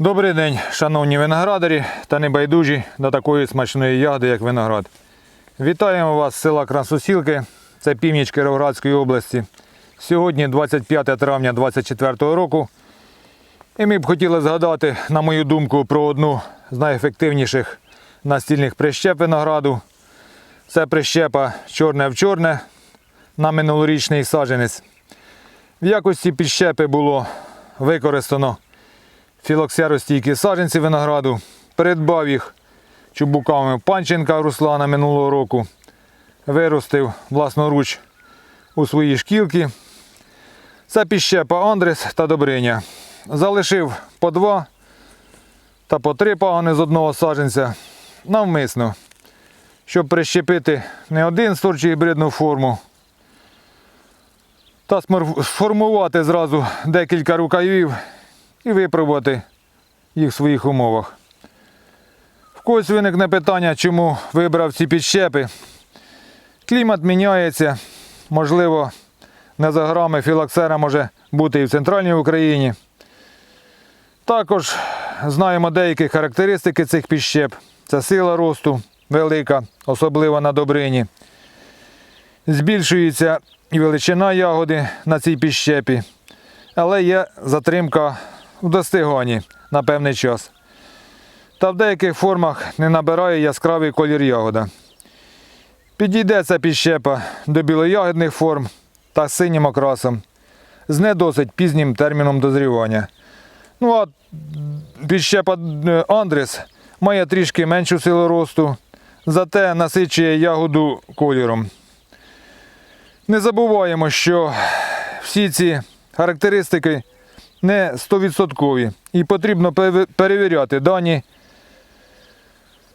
Добрий день, шановні виноградарі та небайдужі до такої смачної ягоди, як виноград. Вітаємо вас з села Красосілки, це північ Кіровоградської області. Сьогодні 25 травня 2024 року. І ми б хотіли згадати, на мою думку, про одну з найефективніших настільних прищеп винограду. Це прищепа чорне в чорне на минулорічний саджанець. В якості підщепи було використано філоксеростійкі саджанці винограду. Придбав їх чубуками панченка Руслана минулого року. Виростив власноруч у свої шкілки. Це підщепа Андрес та Добриня. Залишив по два та по три пагони з одного саджанця навмисно, щоб прищепити не один сорт чи гібридну форму, та сформувати зразу декілька рукавів і випробувати їх в своїх умовах. В когось виникне питання, чому вибрав ці підщепи. Клімат міняється, можливо, не за грами філоксера може бути і в центральній Україні. Також знаємо деякі характеристики цих підщеп. Це сила росту велика, особливо на добрині. Збільшується і величина ягоди на цій підщепі, але є затримка в достиганні на певний час. Та в деяких формах не набирає яскравий колір ягода. Підійде ця підщепа до білоягідних форм та синім окрасом з не досить пізнім терміном дозрівання. Ну а підщепа е, Андрес має трішки меншу силу росту, зате насичує ягоду кольором. Не забуваємо, що всі ці характеристики не 100% і потрібно перевіряти дані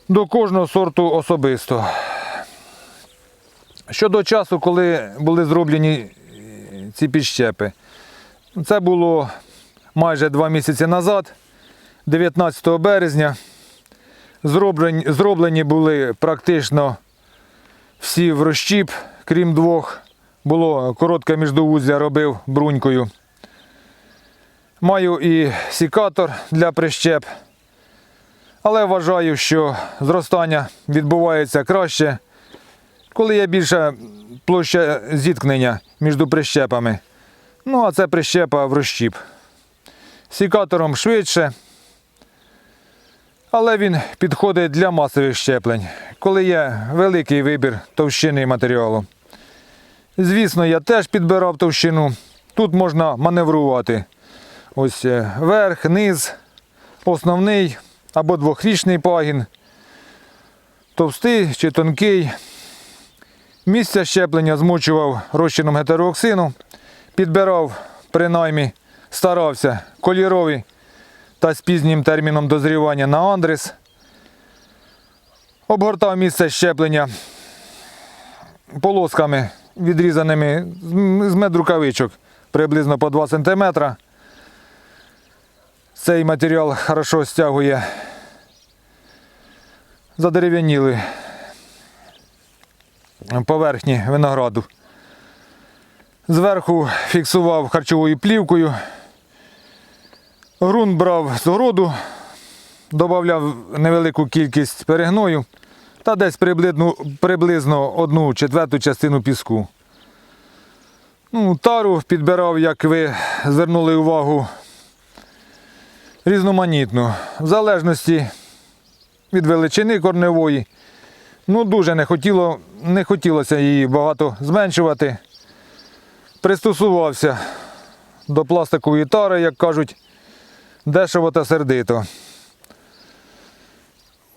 до кожного сорту особисто. Щодо часу, коли були зроблені е, ці підщепи, це було майже два місяці назад, 19 березня. Зроблені, зроблені були практично всі в розщіп, крім двох. Було коротке міждовуздя, робив брунькою. Маю і сікатор для прищеп, але вважаю, що зростання відбувається краще, коли є більша площа зіткнення між прищепами. Ну, а це прищепа в розщіп. Сікатором швидше, але він підходить для масових щеплень, коли є великий вибір товщини матеріалу. Звісно, я теж підбирав товщину. Тут можна маневрувати. Ось е, верх, низ, основний або двохрічний пагін, товстий чи тонкий. Місця щеплення змочував розчином гетерооксину, підбирав, принаймні, старався кольорові та з пізнім терміном дозрівання на андрес. Обгортав місце щеплення полосками, відрізаними з медрукавичок приблизно по 2 см. Цей матеріал хорошо стягує задерев'яніли поверхні винограду. Зверху фіксував харчовою плівкою. Грунт брав з городу, додавав невелику кількість перегною та десь приблизно, приблизно одну четверту частину піску. Ну, тару підбирав, як ви звернули увагу, різноманітну, в залежності від величини корневої. Ну, дуже не, хотіло, не хотілося її багато зменшувати. Пристосувався до пластикової тари, як кажуть, дешево та сердито.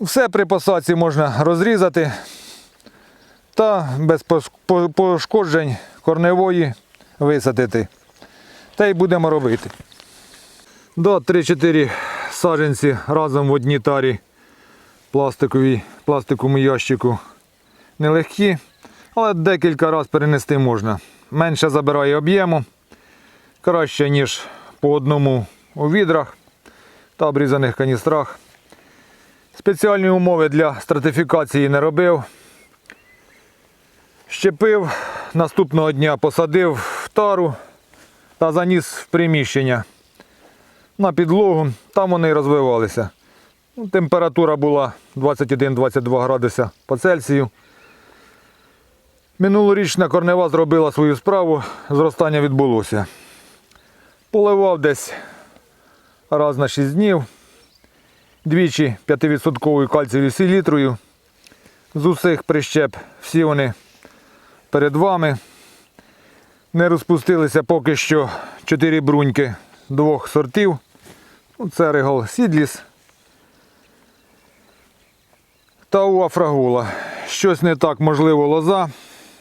Все при посадці можна розрізати та без пошкоджень корневої висадити. Та й будемо робити. До 3-4 саджанці разом в одній тарі пластиковій, пластиковому ящику нелегкі, але декілька разів перенести можна. Менше забирає об'єму, краще, ніж по одному у відрах та обрізаних каністрах. Спеціальні умови для стратифікації не робив. Щепив, наступного дня посадив в тару та заніс в приміщення. На підлогу, там вони і розвивалися. Ну, Температура була 21-22 градуси по Цельсію. Минулорічна корнева зробила свою справу, зростання відбулося. Поливав десь раз на 6 днів, двічі 5% кальцієвою селітрою. З усіх прищеп всі вони перед вами. Не розпустилися поки що 4 бруньки двох сортів. Ну, Це регал Сідліс та у Афрагула. Щось не так, можливо, лоза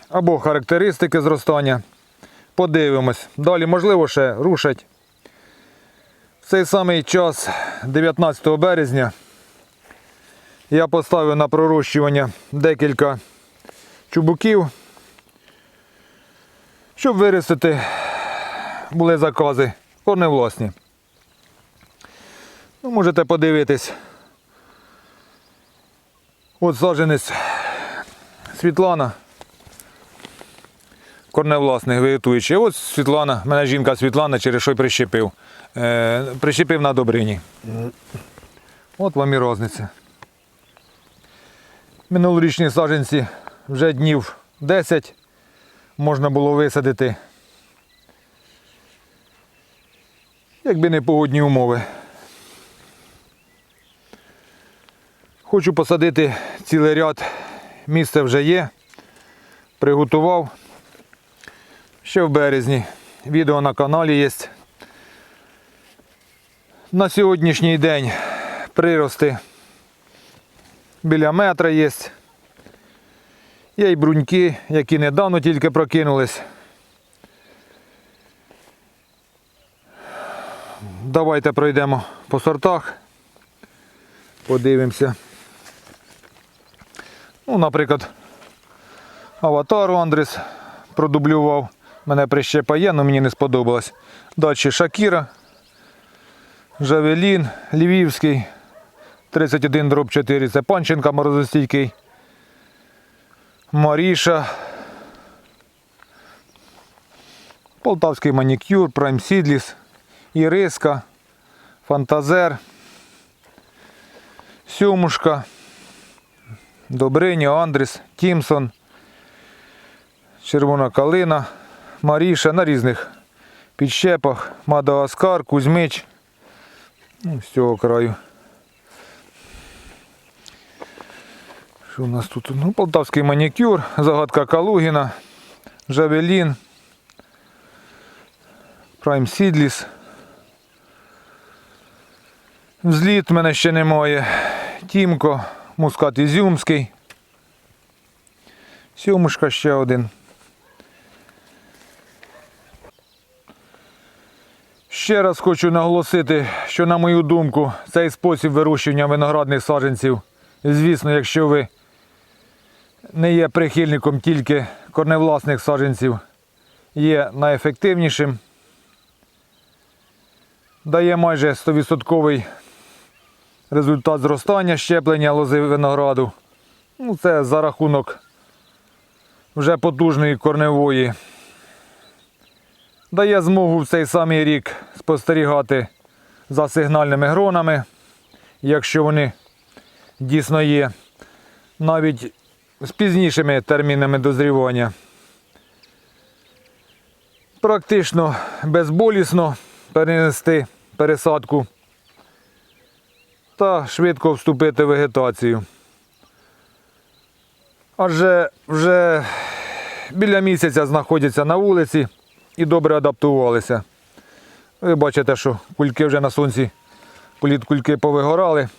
або характеристики зростання. Подивимось. Далі, можливо, ще рушать. В цей самий час, 19 березня, я поставив на пророщування декілька чубуків, щоб виростити були закази корневласні. Ну, можете подивитись. От саджанець Світлана. Корневласник вегетуючий. От Світлана, мене жінка Світлана через що й прищепив. Е, прищепив на добрині. От вам і різниця. Минулорічні саджанці вже днів 10 можна було висадити. Якби не погодні умови. Хочу посадити цілий ряд. Місце вже є. Приготував. Ще в березні. Відео на каналі є. На сьогоднішній день прирости біля метра є. Є й бруньки, які недавно тільки прокинулись. Давайте пройдемо по сортах. Подивимося. Ну, наприклад, аватару Андрес продублював. Мене прищепа є, але мені не сподобалось. Далі Шакіра, Жавелін, Львівський, 31 дроб 4, це Панченка морозостійкий. Маріша. Полтавський манікюр, Прайм Сідліс, Іриска, Фантазер, Сьомушка, Добриня, Андрес, Тімсон, Червона калина, Маріша на різних підщепах, Мадагаскар, Кузьмич. Ну, з цього краю. Що у нас тут? Ну, полтавський манікюр, загадка Калугіна, Жавелін, Прайм Сідліс. Взліт мене ще немає. Тімко, мускат Ізюмський. Сьомушка ще один. Ще раз хочу наголосити, що, на мою думку, цей спосіб вирощування виноградних саджанців, звісно, якщо ви не є прихильником тільки корневласних саджанців, є найефективнішим. Дає майже 100% результат зростання щеплення лози винограду. Ну, це за рахунок вже потужної корневої. Дає змогу в цей самий рік спостерігати за сигнальними гронами, якщо вони дійсно є, навіть з пізнішими термінами дозрівання. Практично безболісно перенести пересадку та швидко вступити в вегетацію. Адже вже біля місяця знаходяться на вулиці і добре адаптувалися. Ви бачите, що кульки вже на сонці, політкульки повигорали.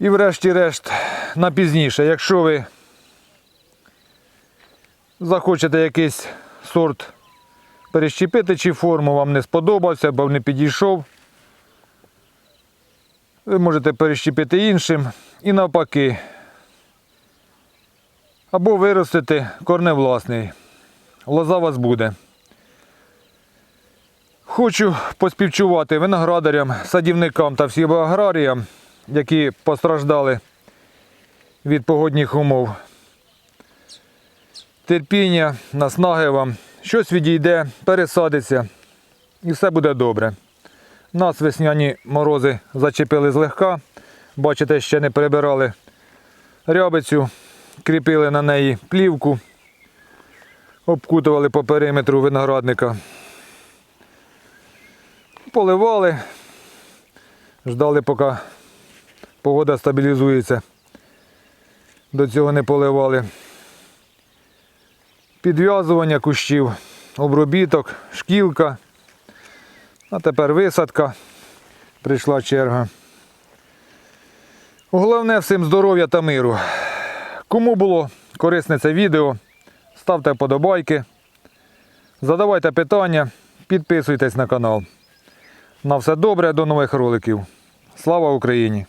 І врешті-решт на пізніше, якщо ви захочете якийсь сорт перещепити, чи форму вам не сподобався, або не підійшов, ви можете перещепити іншим і навпаки. Або виростити корневласний. Лоза вас буде. Хочу поспівчувати виноградарям, садівникам та всім аграріям, які постраждали від погодних умов. Терпіння, наснаги вам, щось відійде, пересадиться і все буде добре. Нас весняні морози зачепили злегка. Бачите, ще не перебирали рябицю, кріпили на неї плівку, обкутували по периметру виноградника. Поливали, ждали, поки погода стабілізується. До цього не поливали. Підв'язування кущів, обробіток, шкілка. А тепер висадка. Прийшла черга. Головне всім здоров'я та миру. Кому було корисне це відео, ставте вподобайки, задавайте питання, підписуйтесь на канал. На все добре, до нових роликів. Слава Україні!